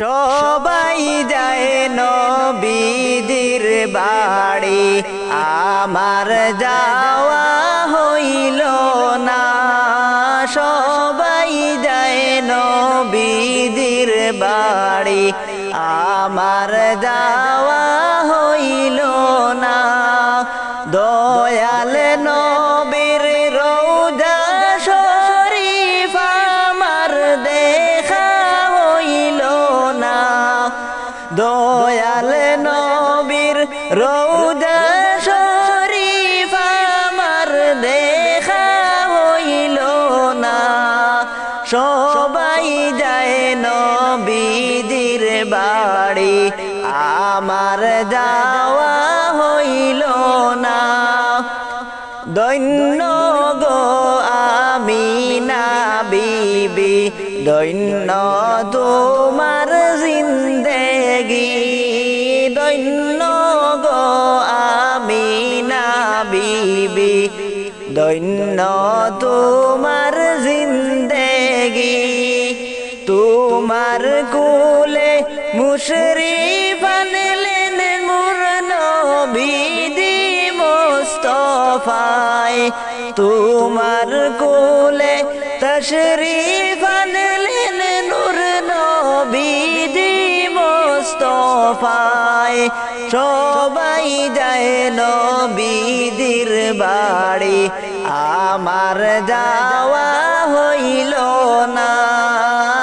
সবাই যায় নবীদের বাড়ি। আমার যাওয়া হইল না। সবাই যায় নবীদের বাড়ি। আমার যাওয়া হইল না। দয়াল দয়াল নবীর রৌদা শরীফ আমার দেখা হইল না। সবাই যায় নবীদের বাড়ি আমার যাওয়া হইল না। দৈন্য গো আমি না বিবি দৈন্য তোমার দৈন্য গো আমি না বিবি। দৈন্য তোমার জিন্দেগি। তোমার কুলে মুশরিফ আনলেন মুর নবীদি মোস্তফায়। তোমার কুলে তশরিফ মোস্তফায় সবাই যায় নবীদির বাড়ি। আমার যাওয়া হইল না।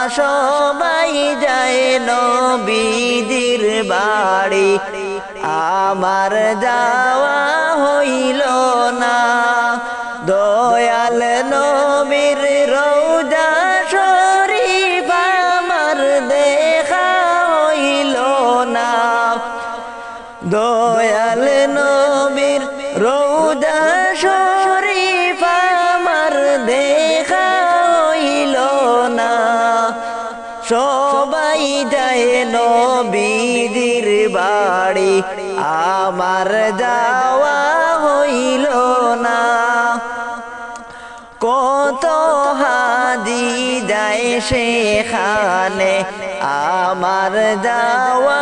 সবাই যায় নবীদির বাড়ি। আমার যাওয়া হইল না। দয়াল নবীর রৌজা শরীফ আমার দেখা হইল না। সবাই যায় নবীদের বাড়ি, আমার যাওয়া হইল না। কত হাজি যায় সেখানে, আমার যাওয়া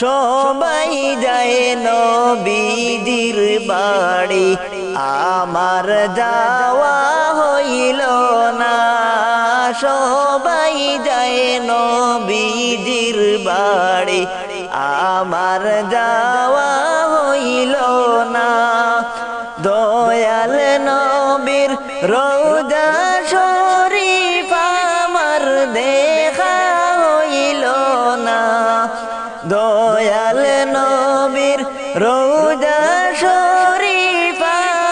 সবাই যায় নবীদির বাড়ি। আমার যাওয়া হইল না। সবাই যায় নবীদির বাড়ি। আমার যাওয়া হইল না। দয়াল নবীর রৌজা দয়াল নবীর রৌজা শরীফ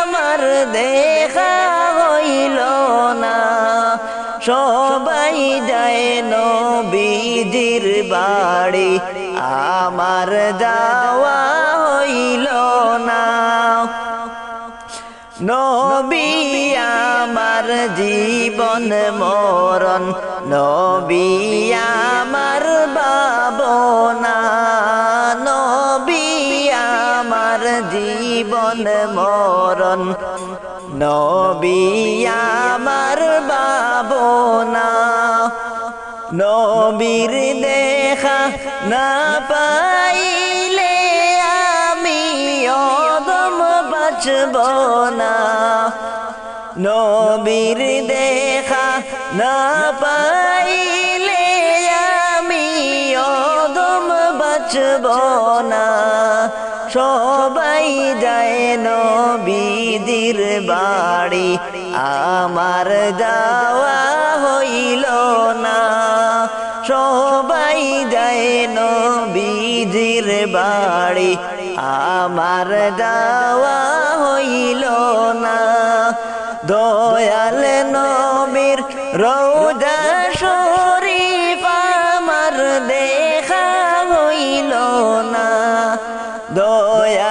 আমার দেখা হইল না। সবাই যায় নবীজির বাড়ি, আমার যাওয়া হইল না। নবী আমার জীবন মরণ, নবী আমার বাবনা। জীবন মরণ। নবী আমার বাবনা। নবীর দেখা না পাইলে আমি অদম বাঁচব না নবীর দেখা না পাইলে আমি অদম বাঁচব না সবাই যায় নবীদের বাড়ি। আমার যাওয়া হইল না। সবাই যায় নবীজির বাড়ি। আমার যাওয়া হইল না। দয়াল নবীর রৌদা শরীফ আমার দেখা হইল না।